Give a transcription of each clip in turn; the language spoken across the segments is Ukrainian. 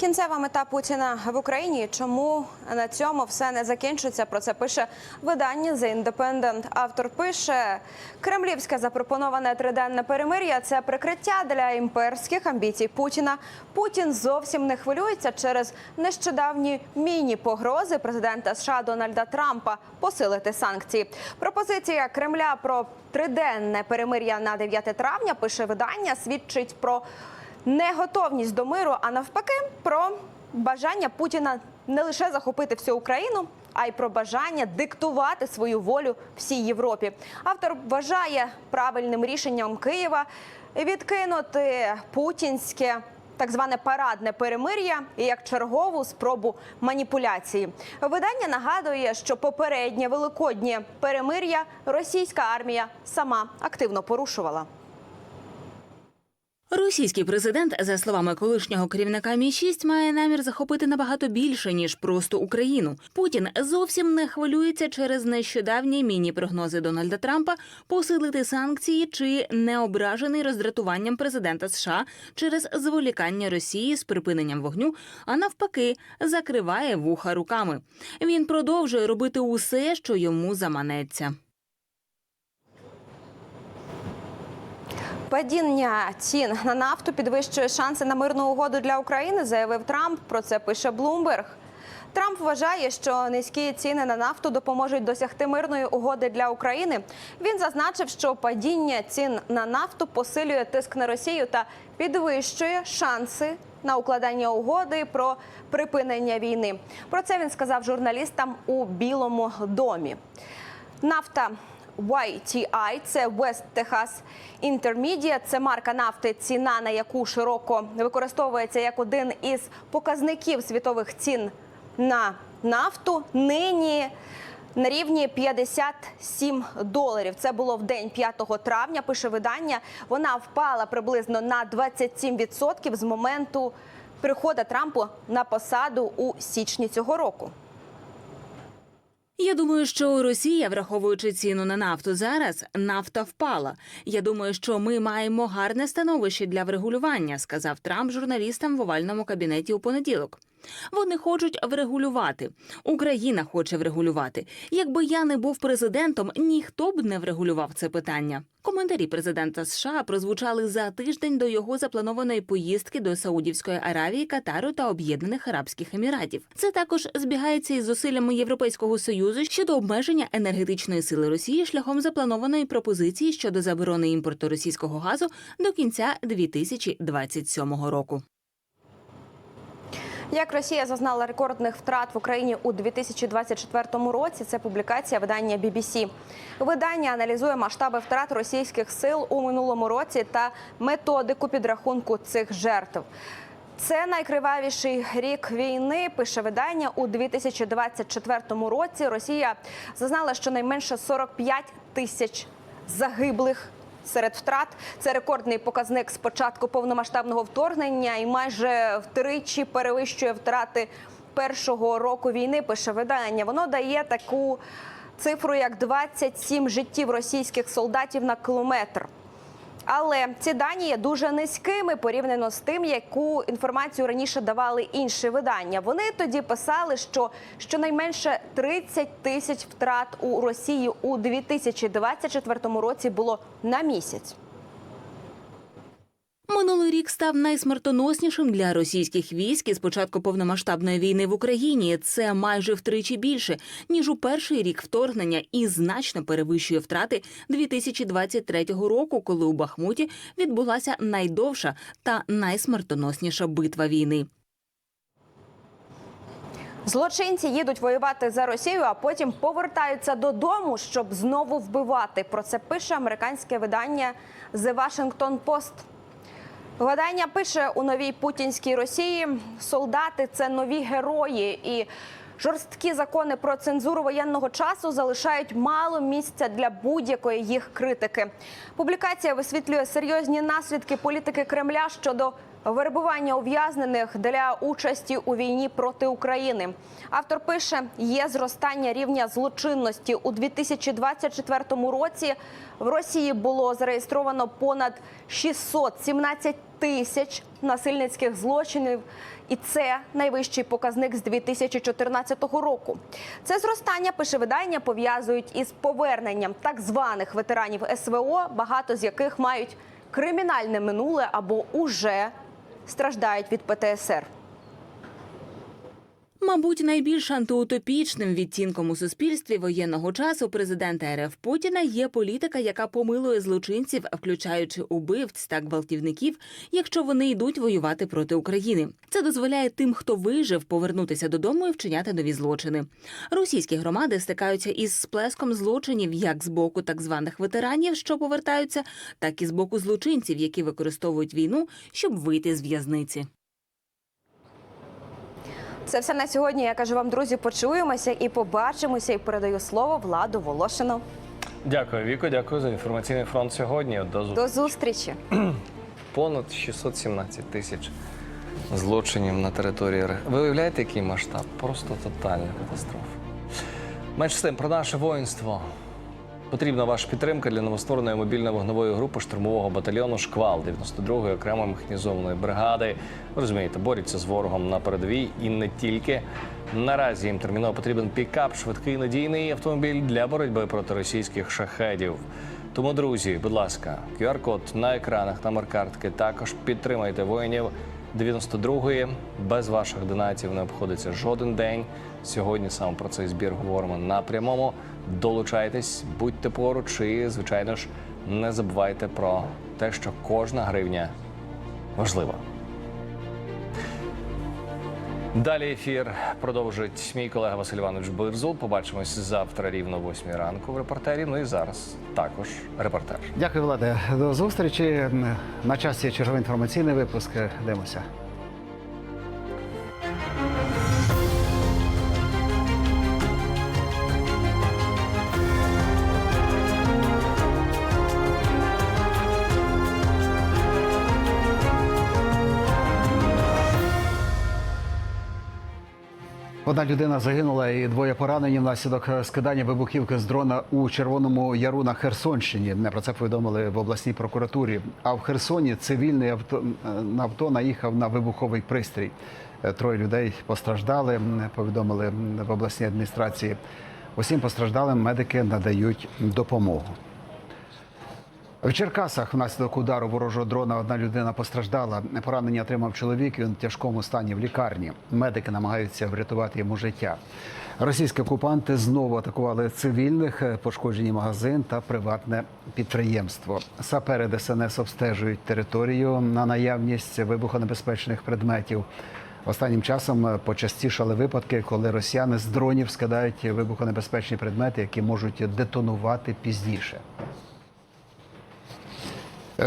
Кінцева мета Путіна в Україні. Чому на цьому все не закінчиться? Про це пише видання The Independent. Автор пише: Кремлівське запропоноване триденне перемир'я це прикриття для імперських амбіцій Путіна. Путін зовсім не хвилюється через нещодавні міні-погрози президента США Дональда Трампа посилити санкції. Пропозиція Кремля про триденне перемир'я на 9 травня пише видання, свідчить про неготовність до миру, а навпаки, про бажання Путіна не лише захопити всю Україну, а й про бажання диктувати свою волю всій Європі. Автор вважає правильним рішенням Києва відкинути путінське. Так зване парадне перемир'я і як чергову спробу маніпуляції. Видання нагадує, що попереднє великоднє перемир'я російська армія сама активно порушувала. Російський президент, за словами колишнього керівника Мі 6 має намір захопити набагато більше ніж просто Україну. Путін зовсім не хвилюється через нещодавні міні-прогнози Дональда Трампа посилити санкції чи не ображений роздратуванням президента США через зволікання Росії з припиненням вогню, а навпаки, закриває вуха руками. Він продовжує робити усе, що йому заманеться. Падіння цін на нафту підвищує шанси на мирну угоду для України, заявив Трамп. Про це пише Bloomberg. Трамп вважає, що низькі ціни на нафту допоможуть досягти мирної угоди для України. Він зазначив, що падіння цін на нафту посилює тиск на Росію та підвищує шанси на укладання угоди про припинення війни. Про це він сказав журналістам у Білому домі. Нафта YTI – це West Texas Intermediate. Це марка нафти, ціна на яку широко використовується як один із показників світових цін на нафту. Нині на рівні 57 доларів. Це було в день 5 травня. Пише видання. Вона впала приблизно на 27% з моменту приходу Трампу на посаду у січні цього року. Я думаю, що Росія, враховуючи ціну на нафту зараз, нафта впала. Я думаю, що ми маємо гарне становище для врегулювання, сказав Трамп журналістам в овальному кабінеті у понеділок. Вони хочуть врегулювати. Україна хоче врегулювати. Якби я не був президентом, ніхто б не врегулював це питання. Коментарі президента США прозвучали за тиждень до його запланованої поїздки до Саудівської Аравії, Катару та Об'єднаних Арабських Еміратів. Це також збігається із зусиллями Європейського союзу щодо обмеження енергетичної сили Росії шляхом запланованої пропозиції щодо заборони імпорту російського газу до кінця 2027 року. Як Росія зазнала рекордних втрат в Україні у 2024 році, це публікація видання BBC. Видання аналізує масштаби втрат російських сил у минулому році та методику підрахунку цих жертв. Це найкривавіший рік війни. Пише видання у 2024 році. Росія зазнала щонайменше 45 тисяч загиблих серед втрат. Це рекордний показник з початку повномасштабного вторгнення і майже втричі перевищує втрати першого року війни. Пише видання. Воно дає таку цифру, як 27 життів російських солдатів на кілометр. Але ці дані є дуже низькими порівняно з тим, яку інформацію раніше давали інші видання. Вони тоді писали, що щонайменше 30 тисяч втрат у Росії у 2024 році було на місяць. Минулий рік став найсмертоноснішим для російських військ із початку повномасштабної війни в Україні. Це майже втричі більше ніж у перший рік вторгнення, і значно перевищує втрати 2023 року, коли у Бахмуті відбулася найдовша та найсмертоносніша битва війни. Злочинці їдуть воювати за Росію, а потім повертаються додому, щоб знову вбивати. Про це пише американське видання The Washington Post. Видання пише у новій путінській Росії: солдати це нові герої, і жорсткі закони про цензуру воєнного часу залишають мало місця для будь-якої їх критики. Публікація висвітлює серйозні наслідки політики Кремля щодо вербування ув'язнених для участі у війні проти України. Автор пише: є зростання рівня злочинності у 2024 році. В Росії було зареєстровано понад 617 тисяч насильницьких злочинів, і це найвищий показник з 2014 року. Це зростання пише видання пов'язують із поверненням так званих ветеранів СВО, багато з яких мають кримінальне минуле або уже страждають від ПТСР. Мабуть, найбільш антиутопічним відтінком у суспільстві воєнного часу президента РФ Путіна є політика, яка помилує злочинців, включаючи убивць та гвалтівників, якщо вони йдуть воювати проти України. Це дозволяє тим, хто вижив, повернутися додому і вчиняти нові злочини. Російські громади стикаються із сплеском злочинів як з боку так званих ветеранів, що повертаються, так і з боку злочинців, які використовують війну, щоб вийти з в'язниці. Це все на сьогодні. Я кажу вам, друзі, почуємося і побачимося. І передаю слово владу Волошину. Дякую, Віко. Дякую за інформаційний фронт сьогодні. До зустрічі. До зустрічі. понад 617 тисяч злочинів на території РФ. Ви уявляєте, який масштаб? Просто тотальна катастрофа. Менш з тим, про наше воїнство. Потрібна ваша підтримка для новоствореної мобільної вогневої групи штурмового батальйону Шквал 92-ї окремої механізованої бригади. Ви розумієте, борються з ворогом на передовій і не тільки. Наразі їм терміново потрібен пікап, швидкий надійний автомобіль для боротьби проти російських шахедів. Тому, друзі, будь ласка, QR-код на екранах, номер картки. Також підтримайте воїнів 92-ї. Без ваших донатів не обходиться жоден день. Сьогодні саме про цей збір говоримо на прямому. Долучайтесь, будьте поруч і, звичайно ж, не забувайте про те, що кожна гривня важлива. Далі ефір продовжить мій колега Василь Іванович Бирзул. Побачимось завтра рівно о 8 ранку в репортері. Ну і зараз також репортер. Дякую, Владе. До зустрічі. На часі черговий інформаційний випуск. Дивимося. Одна людина загинула і двоє поранені внаслідок скидання вибухівки з дрона у Червоному Яру на Херсонщині. Не про це повідомили в обласній прокуратурі. А в Херсоні цивільний авто на авто наїхав на вибуховий пристрій. Троє людей постраждали. Повідомили в обласній адміністрації. Усім постраждалим медики надають допомогу. В Черкасах внаслідок удару ворожого дрона одна людина постраждала. Поранення отримав чоловік. Він в тяжкому стані в лікарні. Медики намагаються врятувати йому життя. Російські окупанти знову атакували цивільних, пошкоджені магазин та приватне підприємство. Сапери ДСНС обстежують територію на наявність вибухонебезпечних предметів. Останнім часом почастішали випадки, коли росіяни з дронів скидають вибухонебезпечні предмети, які можуть детонувати пізніше.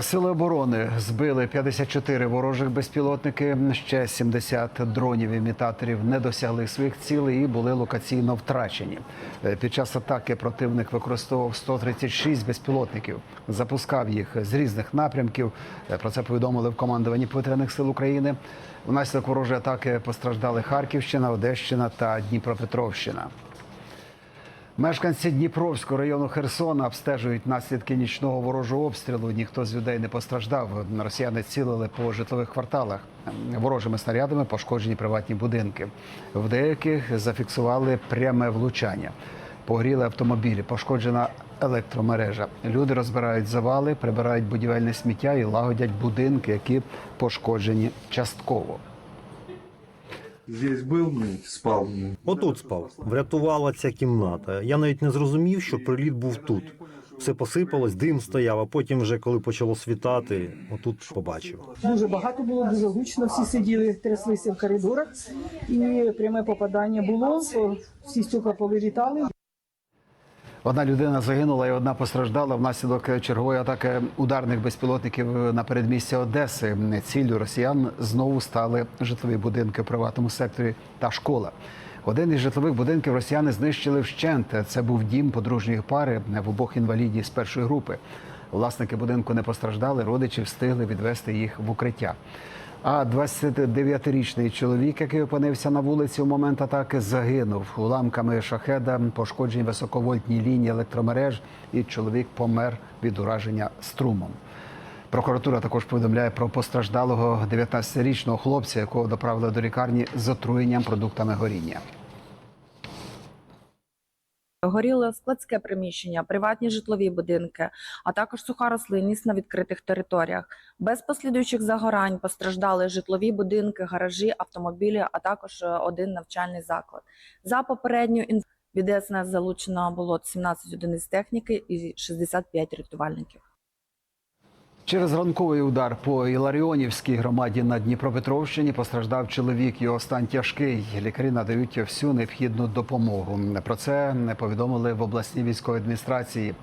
Сили оборони збили 54 ворожих безпілотники. Ще 70 дронів імітаторів не досягли своїх цілей і були локаційно втрачені. Е, Під час атаки противник використовував 136 безпілотників, запускав їх з різних напрямків. Е, Про це повідомили в командуванні повітряних сил України. Внаслідок ворожої атаки постраждали Харківщина, Одещина та Дніпропетровщина. Мешканці Дніпровського району Херсона обстежують наслідки нічного ворожого обстрілу. Ніхто з людей не постраждав. Росіяни цілили по житлових кварталах. Ворожими снарядами пошкоджені приватні будинки. В деяких зафіксували пряме влучання. Погоріли автомобілі, пошкоджена електромережа. Люди розбирають завали, прибирають будівельне сміття і лагодять будинки, які пошкоджені частково. Здесь був, спав. спал. ну. Отут спав. Врятувала ця кімната. Я навіть не зрозумів, що приліт був тут. Все посипалось, дим стояв, а потім, вже коли почало світати, отут побачив. Дуже багато було, дуже гучно. Всі сиділи, тряслися в коридорах, і пряме попадання було. Всі стюка повилітали. Одна людина загинула і одна постраждала внаслідок чергової атаки ударних безпілотників на передмістя Одеси. Ціллю росіян знову стали житлові будинки в приватному секторі та школа. Один із житлових будинків росіяни знищили вщент. Це був дім подружньої пари в обох інвалідів з першої групи. Власники будинку не постраждали, родичі встигли відвести їх в укриття. А 29-річний чоловік, який опинився на вулиці у момент атаки, загинув уламками шахеда, пошкоджені високовольтні лінії електромереж, і чоловік помер від ураження струмом. Прокуратура також повідомляє про постраждалого 19-річного хлопця, якого доправили до лікарні з отруєнням продуктами горіння. Горіло складське приміщення, приватні житлові будинки, а також суха рослинність на відкритих територіях. Без послідуючих загорань постраждали житлові будинки, гаражі, автомобілі, а також е, один навчальний заклад. За попередню інф- від ДСНС залучено було 17 одиниць техніки і 65 рятувальників. Через ранковий удар по Іларіонівській громаді на Дніпропетровщині постраждав чоловік. Його стан тяжкий. Лікарі надають всю необхідну допомогу. Про це не повідомили в обласній військовій адміністрації.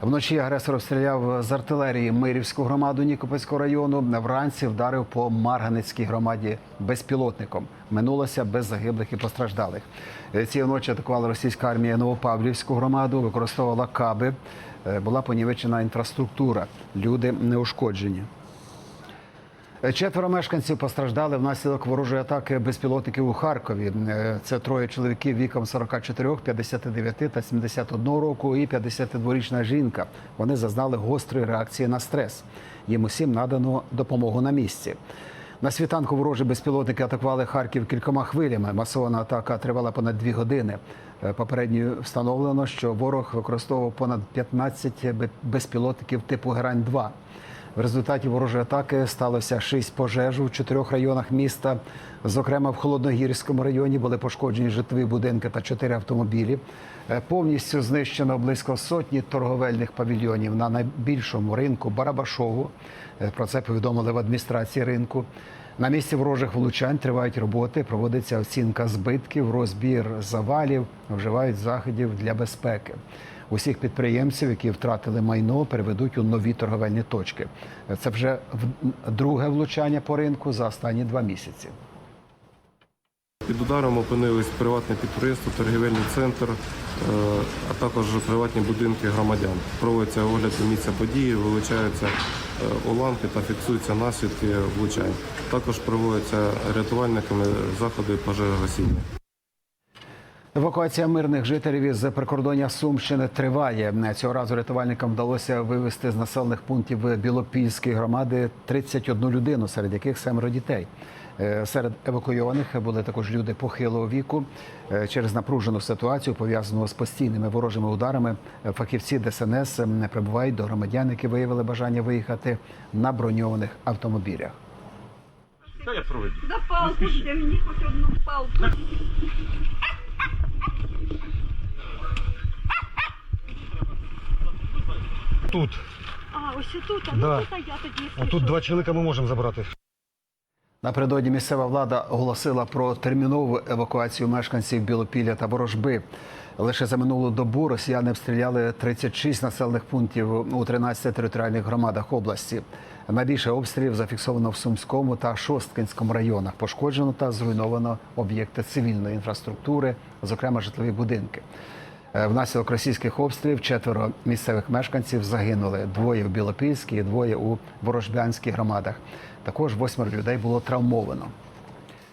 Вночі агресор обстріляв з артилерії Мирівську громаду Нікопольського району. Вранці вдарив по Марганицькій громаді безпілотником. Минулося без загиблих і постраждалих. Цієї ночі атакувала російська армія Новопавлівську громаду, використовувала каби. Е, Була понівечена інфраструктура. Люди не ушкоджені. Е, Четверо мешканців постраждали внаслідок ворожої атаки безпілотників у Харкові. Е, Це троє чоловіків віком 44, 59 та 71 року і 52-річна жінка. Вони зазнали гострої реакції на стрес. Їм усім надано допомогу на місці. На світанку ворожі безпілотники атакували Харків кількома хвилями. Масована атака тривала понад дві години. Е, Попередньо встановлено, що ворог використовував понад 15 бе- безпілотників типу Герань-2. В результаті ворожої атаки сталося шість пожеж у чотирьох районах міста. Зокрема, в Холодногірському районі були пошкоджені житлові будинки та чотири автомобілі. Е, Повністю знищено близько сотні торговельних павільйонів на найбільшому ринку Барабашову. Е, Про це повідомили в адміністрації ринку. На місці ворожих влучань тривають роботи, проводиться оцінка збитків, розбір завалів, вживають заходів для безпеки. Усіх підприємців, які втратили майно, переведуть у нові торговельні точки. Це вже друге влучання по ринку за останні два місяці. Під ударом опинились приватне підприємство, торгівельний центр, е, а також приватні будинки громадян. Проводиться огляд місця події, вилучаються е, уламки та фіксуються наслідки влучань. Також проводяться рятувальниками заходи пожежогасіння. Евакуація мирних жителів із прикордоння Сумщини триває. Цього разу рятувальникам вдалося вивезти з населених пунктів Білопільської громади 31 людину, серед яких семеро дітей. Е, Серед евакуйованих були також люди похилого віку. Е, Через напружену ситуацію, пов'язану з постійними ворожими ударами, фахівці ДСНС не прибувають до громадян, які виявили бажання виїхати на броньованих автомобілях. За палку мені хоч одну палку. Тут. А, ось тут, а Да. ну тут, а я тоді А тут два чоловіка ми можемо забрати. Напередодні місцева влада оголосила про термінову евакуацію мешканців Білопілля та Ворожби. Лише за минулу добу росіяни обстріляли 36 населених пунктів у 13 територіальних громадах області. Найбільше обстрілів зафіксовано в Сумському та Шосткинському районах. Пошкоджено та зруйновано об'єкти цивільної інфраструктури, зокрема житлові будинки. Е, Внаслідок російських обстрілів четверо місцевих мешканців загинули. Двоє в Білопільській, двоє у Ворожбянській громадах. Також восьмеро людей було травмовано.